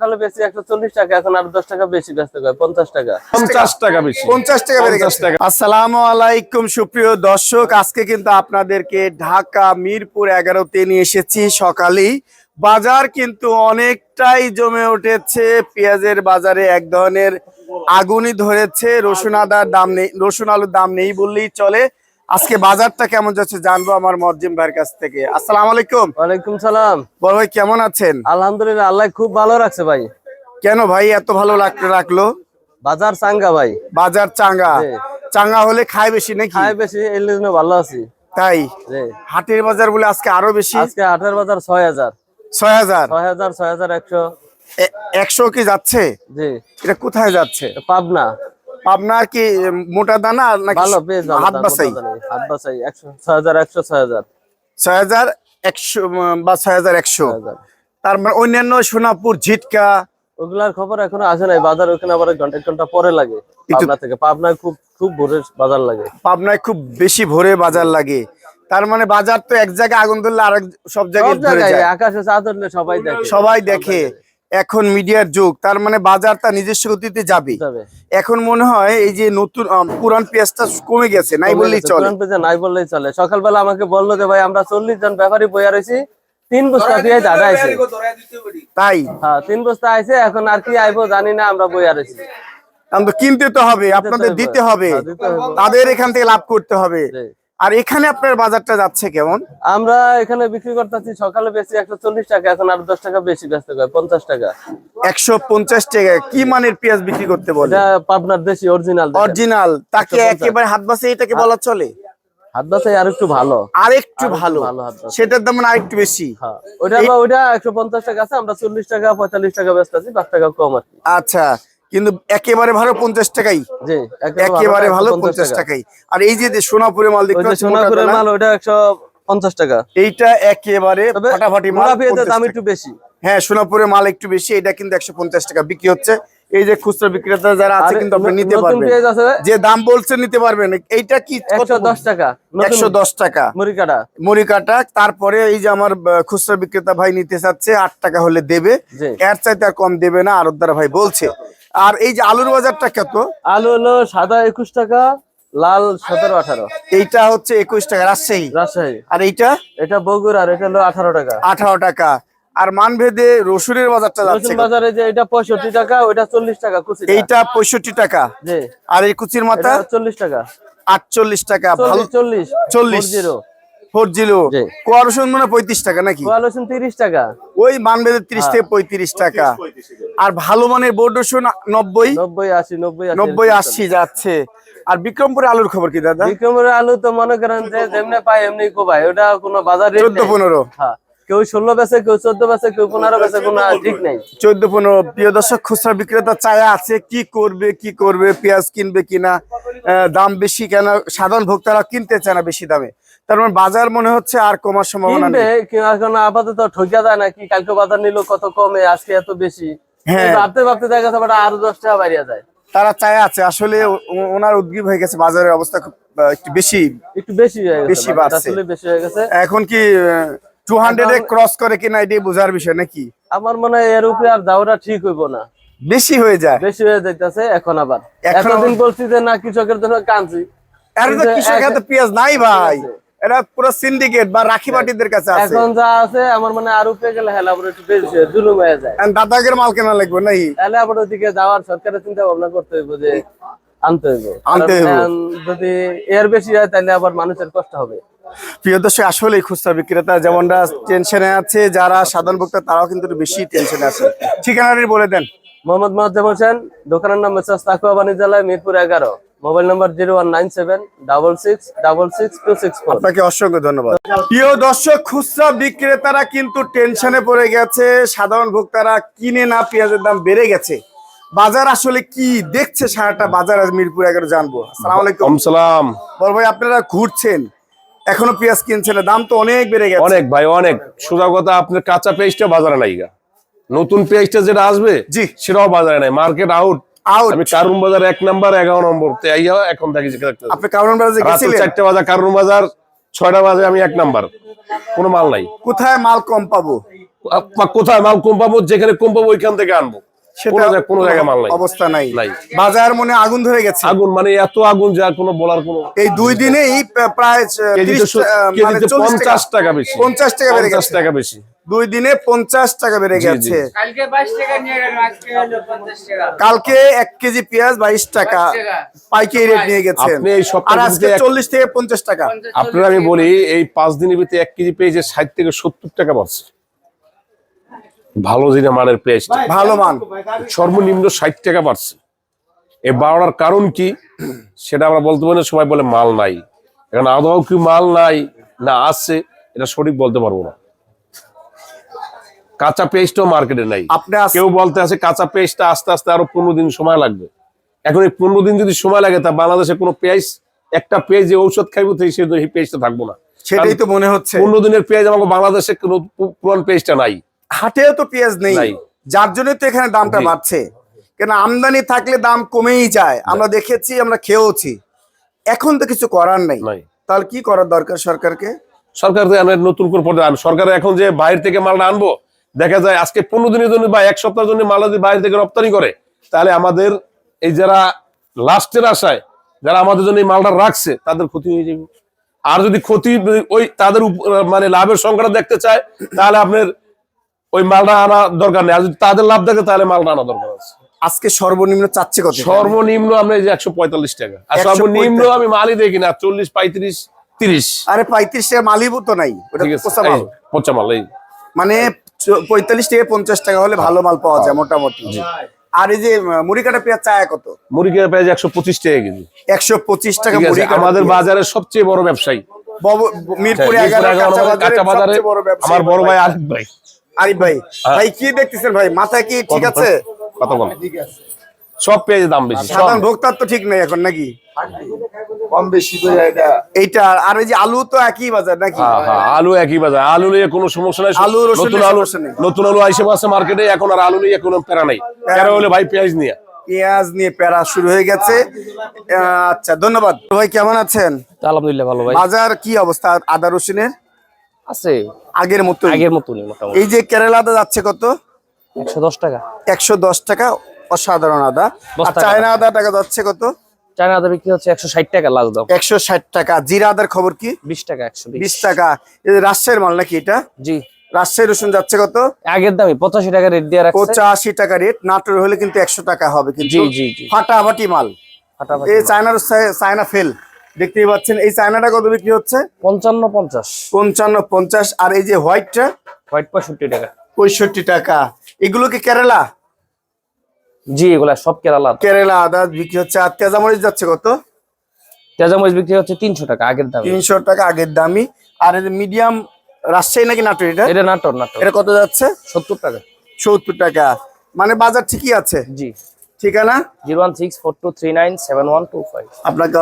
সকালে বেশি একশো চল্লিশ টাকা এখন আর দশ টাকা বেশি ব্যস্ত হয় পঞ্চাশ টাকা। পঞ্চাশ টাকা বেশি। পঞ্চাশ টাকা গেছে। টাকা। আসসালামু আলাইকুম সুপ্রিয় দর্শক। আজকে কিন্তু আপনাদেরকে ঢাকা মিরপুর এগারোতে নিয়ে এসেছি সকালেই। বাজার কিন্তু অনেকটাই জমে উঠেছে। পেঁয়াজের বাজারে এক ধরনের আগুনই ধরেছে। রসুন আদার দাম নেই রসুন আলুর দাম নেই বললেই চলে। আজকে বাজারটা কেমন যাচ্ছে জানব আমার মজ্জিম ভাইয়ের কাছ থেকে। আসসালাম আলাইকুম। ওয়ালাইকুম সালাম। বড় ভাই কেমন আছেন? আলহামদুলিল্লাহ আল্লাহ খুব ভালো রাখছে ভাই। কেন ভাই এত ভালো রাখল বাজার চাঙ্গা ভাই। বাজার চাঙ্গা। চাঙ্গা হলে খায় বেশি নাকি? খায় বেশি এই জন্য ভালো আছি। তাই? হাটের বাজার বলে আজকে আরও বেশি? আজকে আঠার বাজার ছয় হাজার। ছয় হাজার? ছয় হাজার ছয় হাজার একশো। একশো কি যাচ্ছে? জি। এটা কোথায় যাচ্ছে? পাবনা। আপনার কি মোটা দানা নাকি ভালো বেশ হাত বাসাই হাত হাজার একশো ছয় হাজার। একশো বা ছয় হাজার একশো। ছয় হাজার। তার মানে অন্যান্য সোনাপুর ঝিটকা। ওগুলার খবর এখনও আসে নাই বাজার ওখানে আবার ঘণ্টা এক ঘণ্টা পরে লাগে। পাবনা থেকে। পাবনায় খুব খুব ভোরে বাজার লাগে। পাবনায় খুব বেশি ভোরে বাজার লাগে। তার মানে বাজার তো এক জায়গায় আগুন ধরলে আরেক সব সব জায়গায় ধরে যায়। আকাশে চাঁদ উঠলে সবাই দেখে। সবাই দেখে। এখন মিডিয়ার যুগ তার মানে বাজার তার নিজস্ব গতিতে যাবে। এখন মনে হয় এই যে নতুন পুরান পেঁয়াজটা কমে গেছে নাই বললেই চলে। নাই বললেই চলে। সকালবেলা আমাকে বলল যে ভাই আমরা চল্লিশ জন ব্যাপারী বইয়া রয়েছি তিন বস্তা পেঁয়াজ আদা আছে তাই? হ্যাঁ তিন বস্তা আছে এখন আর কি আইবো জানি না আমরা বইয়া রয়েছি। কিনতে তো হবে আপনাদের দিতে হবে। হ্যাঁ, দিতে হবে। তাদের এখান থেকে লাভ করতে হবে। আর এখানে আপনার বাজারটা যাচ্ছে কেমন? আমরা এখানে বিক্রি করতেছি সকালে বেশি একশো চল্লিশ টাকা এখন আর দশ টাকা বেশি ব্যস্ত হয় পঞ্চাশ টাকা। একশো পঞ্চাশ টাকা কি মানের পেঁয়াজ বিক্রি করতে বলে? এটা পাবনার দেশি অরিজিনাল অরিজিনাল তাকে একেবারে হাত বাসে এটাকে বলা চলে? হাত বাসাই আর একটু ভালো। আর একটু আরেকটু ভালো সেটার দাম মানে আরেকটু বেশি। হ্যাঁ একশো পঞ্চাশ টাকা আছে আমরা চল্লিশ টাকা পঁয়তাল্লিশ টাকা পাঁচ টাকা কম আর আচ্ছা কিন্তু একেবারে ভালো পঞ্চাশ টাকাই। একেবারে ভালো পঞ্চাশ টাকাই। আর এই যে যে সোনাপুরে মাল দেখতে সোনাপুরের মাল ওইটা একশো পঞ্চাশ টাকা। এইটা একেবারে ফাটাফাটি মাল মোটা পেঁয়াজের 50 দাম একটু বেশি। হ্যাঁ সোনাপুরের মাল একটু বেশি এটা কিন্তু একশো পঞ্চাশ টাকা বিক্রি হচ্ছে। এই যে খুচরা বিক্রেতা যারা আছে কিন্তু আপনি নিতে পারবেন। যে দাম বলছে নিতে পারবেন। এইটা কি একশো দশ টাকা একশো দশ টাকা। মুড়ি কাটা মুড়ি কাটা তারপরে এই যে আমার খুচরা বিক্রেতা ভাই নিতে চাচ্ছে আট টাকা হলে দেবে। এর চাইতে আর কম দেবে না আরদার ভাই বলছে। আর এই যে আলুর বাজারটা কত? আলু হলো সাদা একুশ টাকা লাল সতেরো আঠারো। এইটা হচ্ছে একুশ টাকা রাজশাহী? রাজশাহী। আর এইটা? এটা বগুড়ার এটা হলো আঠারো টাকা। আঠারো টাকা। আর মানভেদে রসুনের বাজারটা যাচ্ছে বাজারে যে এটা পঁয়ষট্টি টাকা ওইটা চল্লিশ টাকা কুচি এইটা পঁয়ষট্টি টাকা। জি। আর এই কুচির মাথা? এটা চল্লিশ টাকা। আটচল্লিশ টাকা ভালো। চল্লিশ চল্লিশ চল্লিশ। জিরো। Four zero. মানে পঁয়ত্রিশ টাকা নাকি? কোয়াল তিরিশ টাকা। ওই মানভেদে ত্রিশ হ্যাঁ। থেকে পঁয়ত্রিশ টাকা। আর ভালো মানের বোর্ড রসুন নব্বই? নব্বই আশি নব্বই নব্বই আশি যাচ্ছে। আর বিক্রমপুরে আলুর খবর কি দাদা? চলে। আলু তো মনে করেন যে যেমনি পাই এমনি কোবাই ওটা কোনো বাজার চোদ্দ পনেরো। হ্যাঁ। কেউ ষোলো বেচে কেউ চোদ্দ বেচে কেউ পনেরো বেচে কোনো ঠিক নেই। চোদ্দ পনেরো। প্রিয় দর্শক খুচরা বিক্রেতা চায়া আছে কি করবে কি করবে পেঁয়াজ কিনবে কিনা দাম বেশি কেন? সাধারণ ভোক্তারা কিনতে চায় না বেশি দামে। তার মানে বাজার মনে হচ্ছে আর কমার সম্ভাবনা নেই। এখন আপাতত ঠকিয়া যায় নাকি কালকে বাজার নিল কত কমে? আজকে এত বেশি। হ্যাঁ। ভাবতে ভাবতে দেখা আবার আরও দশ টাকা বাড়িয়ে যায় তারা চায় আছে আসলে ওনার উদ্গ্রীব হয়ে গেছে বাজারের অবস্থা খুব একটু বেশি একটু বেশি বেশি বাড়ছে। আসলে বেশি হয়ে গেছে। এখন কি টু হান্ড্রেড এ ক্রস করে কিনা এটাই বোঝার বিষয় নাকি? আমার মনে হয় এর উপরে আর যাওয়াটা ঠিক হইব না। বেশি হয়ে যায়। বেশি হয়ে যাইতেছে এখন আবার। এখন এতদিন বলছি যে না কৃষকের জন্য কাঁদছি। আর তো কিন্তু কৃষক এখন- পেঁয়াজ নাই ভাই। এরা পুরো সিন্ডিকেট বা রাখি কাছে আছে। এখন যা আছে আমার মানে আর উপরে গেলে হেলা আবার একটু বেশি জুলুম হয়ে যায়। এখন দাদাগের মাল কেনা লাগবে তাহলে আবার ওদিকে যাওয়ার সরকারের চিন্তা ভাবনা করতে হইব যে আনতে হইব। আনতে হইব। যদি এর বেশি হয় তাহলে আবার মানুষের কষ্ট হবে। প্রিয় দর্শক আসলে খুচরা বিক্রেতা যেমনটা টেনশনে আছে যারা সাধারণ ভোক্তা তারাও কিন্তু বেশি টেনশনে আছে। ঠিকানাটি বলে দেন। মোহাম্মদ মোয়াজ্জেম হোসেন দোকানের নাম মেসাজ তাকুয়া বাণিজ্যালয় মিরপুর এগারো। Mobile number zero one nine seven double six double six two six আপনাকে অসংখ্য ধন্যবাদ। প্রিয় দর্শক খুচরা বিক্রেতারা কিন্তু টেনশনে পড়ে গেছে। সাধারণ ভোক্তারা কিনে না পেঁয়াজের দাম বেড়ে গেছে। বাজার আসলে কি দেখছে সারাটা বাজার আজ মিরপুর এগারো জানব। আসসালামু আলাইকুম। সালাম। বড় ভাই আপনারা ঘুরছেন। এখনও পেঁয়াজ কিনছেন না, দাম তো অনেক বেড়ে গেছে। অনেক ভাই অনেক। সোজা কথা আপনার কাঁচা পেঁয়াজটা বাজারে নাই গা। নতুন পেঁয়াজটা যেটা আসবে জি। সেটাও বাজারে নাই। মার্কেট আউট আউট আমি কারুন বাজার এক নাম্বার এগারো নম্বর। আইয়া এখন থাকি আপনি কারুন বাজারে গেছিলেন? চারটে বাজার কারুন বাজার ছয়টা বাজে আমি এক নাম্বার। কোনো মাল নাই। কোথায় মাল কম পাবো? কোথায় মাল কম পাবো? যেখানে কম পাবো ওইখান থেকে আনব। জায়গায়- কোনো জায়গায় মাল নাই। অবস্থা নাই। নাই। বাজার মনে আগুন ধরে গেছে। আগুন মানে এত আগুন যা কোনো বলার কোনো এই দুই দিনেই প্রায় কেজিতে 30 সু- মানে কেজিতে 40 পঞ্চাশ টাকা বেশি। পঞ্চাশ টাকা বেড়ে গেছে। টাকা বেশি। দুই দিনে পঞ্চাশ টাকা বেড়ে। গেছে। কালকে বাইশ টাকা নিয়ে গেল আজকে হলো পঞ্চাশ টাকা। কালকে এক কেজি পেঁয়াজ বাইশ টাকা টাকা। পাইকারি রেট নিয়ে গেছে এই আর আজকে চল্লিশ থেকে পঞ্চাশ টাকা। আপনার আমি বলি এই পাঁচ দিনের ভিতরে এক কেজি পেয়েছে ষাট থেকে সত্তর টাকা বাড়ছে। ভালো জিনিস মানের পেঁয়াজটা ভালো মান। সর্বনিম্ন ষাট টাকা বাড়ছে। এ বাড়ার কারণ কি? সেটা আমরা বলতে পারি না সবাই বলে মাল নাই। এখন আদৌ কি মাল নাই না আছে এটা সঠিক বলতে পারব না। কাঁচা পেস্টও মার্কেটে নাই। আপনি কেউ বলতে আছে কাঁচা পেস্টটা আস্তে আস্তে আরও পনেরো দিন সময় লাগবে। এখন এই পনেরো দিন যদি সময় লাগে তা বাংলাদেশে কোনো পেঁয়াজ একটা পেঁয়াজ যে ঔষধ খাইবো সেই সেই পেঁয়াজটা থাকব না। সেটাই তো মনে হচ্ছে। পনেরো দিনের পেঁয়াজ আমাকে বাংলাদেশে পুরান পেঁয়াজটা নাই। হাটেও তো পেঁয়াজ নেই। যার জন্য তো এখানে দামটা। বাড়ছে। কেন আমদানি থাকলে দাম কমেই যায়। আমরা দেখেছি আমরা খেয়েওছি। এখন তো কিছু করার নাই। তাহলে কি করার দরকার সরকারকে? সরকার নতুন করে সরকার এখন যে বাইরে থেকে মালটা আনব দেখা যায় আজকে পনেরো দিনের জন্য বা এক সপ্তাহের জন্য মাল যদি বাইরে থেকে রপ্তানি করে তাহলে আমাদের এই যারা লাস্টের আশায় যারা আমাদের জন্য এই মালটা রাখছে তাদের ক্ষতি হয়ে যাবে। আর যদি ক্ষতি ওই তাদের মানে লাভের সংখ্যাটা দেখতে চায় তাহলে আপনার ওই মালটা আনা দরকার নেই। আর যদি তাদের লাভ দেখে তাহলে মালটা আনা দরকার আছে। আজকে সর্বনিম্ন চাচ্ছে কত? সর্বনিম্ন আমরা যে একশো পঁয়তাল্লিশ টাকা। আর সর্বনিম্ন আমি মালই দেখি না চল্লিশ পঁয়ত্রিশ তিরিশ। আরে পঁয়ত্রিশ টাকা মালিবু তো নাই। পচা মাল। এই মানে পঁয়তাল্লিশ থেকে পঞ্চাশ টাকা হলে ভালো মাল পাওয়া যায় মোটামুটি। আর এই যে মুড়ি কাটা পেঁয়াজ চায় কত? মুরগির পেঁয়াজ একশো পঁচিশ টাকা কেজি। একশো পঁচিশ টাকা মুড়ি কাটা আমাদের বাজারের সবচেয়ে বড় ব্যবসায়ী। মিরপুর বড় আমার বড় ভাই আরিফ ভাই। আরিফ ভাই ভাই কি দেখতেছেন ভাই? মাথায় কি ঠিক আছে? কত বল সব পেঁয়াজের দাম বেশি সাধারণ ভোক্তার তো ঠিক নেই এখন নাকি? কম বেশি করে এটা এইটা আর ওই যে আলু তো একই বাজার নাকি? হ্যাঁ হ্যাঁ আলু একই বাজার। আলু নিয়ে কোনো সমস্যা নাই। আলু, নতুন আলু নতুন আলু আইসে আছে মার্কেটে এখন আর আলু নিয়ে কোনো প্যারা নাই। প্যারা হলে ভাই পেঁয়াজ নিয়ে। পেঁয়াজ নিয়ে প্যারা শুরু হয়ে গেছে। আচ্ছা ধন্যবাদ। ভাই কেমন আছেন? আলহামদুলিল্লাহ ভালো ভাই। বাজার কি অবস্থা? আদা রসুনের? আছে। আগের মতো আগের মতনই মোটামুটি। এই যে কেরালা আদা যাচ্ছে কত? একশো দশ টাকা। একশো দশ টাকা অসাধারণ আদা। চায়না আদা টাকা যাচ্ছে কত? চায়না আদা বিক্রি হচ্ছে একশো ষাট টাকা লাস্ট দাম একশো ষাট টাকা। জিরা আদার খবর কি? বিশ টাকা একশো বিশ। টাকা। রাজশাহীর মাল নাকি এটা? জি। রাজশাহী রসুন যাচ্ছে কত? আগের দামই পঁচাশি টাকা রেট দিয়ে পঁচাশি টাকা রেট নাটোর হলে কিন্তু একশো টাকা হবে কিন্তু। জি, জি, জি। ফাটাফাটি মাল। ফাটাফাটি এই চায়নার চায়না ফেল। দেখতেই পাচ্ছেন এই চায়নাটা কত বিক্রি হচ্ছে? পঞ্চান্ন পঞ্চাশ। পঞ্চান্ন পঞ্চাশ আর এই যে হোয়াইটটা? হোয়াইট পঁয়ষট্টি টাকা। পঁয়ষট্টি টাকা। এগুলো কি কেরালা? জি এগুলা সব কেরালা। কেরালা আদা বিক্রি হচ্ছে আর তেজামরিচ যাচ্ছে কত? তেজামরিচ বিক্রি হচ্ছে তিনশো টাকা আগের দাম। তিনশো টাকা আগের দামি। আর এই যে মিডিয়াম রাজশাহী নাকি নাটোর এটা? এটা নাটোর নাটোর। এটা কত যাচ্ছে? সত্তর টাকা। সত্তর টাকা। মানে বাজার ঠিকই আছে? জি। ঠিকানা? Zero one six four two three nine seven one two five. আপনাকে